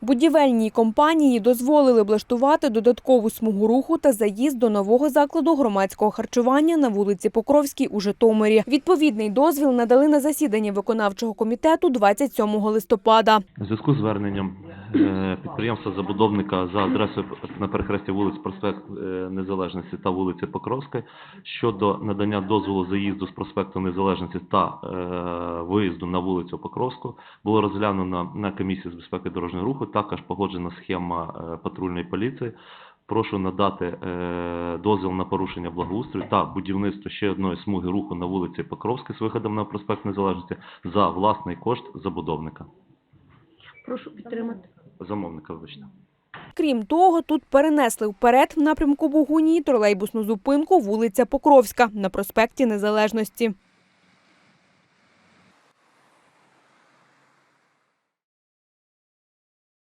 Будівельній компанії дозволили облаштувати додаткову смугу руху та заїзд до нового закладу громадського харчування на вулиці Покровській у Житомирі. Відповідний дозвіл надали на засіданні виконавчого комітету 27 листопада. У зв'язку з зверненням підприємства забудовника за адресою на перехресті вулиць Проспект е, Незалежності та вулиці Покровської щодо надання дозволу заїзду з проспекту Незалежності та е, виїзду на вулицю Покровську було розглянено на комісії з безпеки дорожнього руху. Також погоджена схема е, патрульної поліції. Прошу надати е, дозвіл на порушення благоустрою та будівництво ще одної смуги руху на вулиці Покровській з виходом на проспект Незалежності за власний кошт забудовника. Прошу підтримати. Замовника, вибачте. Крім того, тут перенесли вперед в напрямку Бугунії тролейбусну зупинку вулиця Покровська на проспекті Незалежності.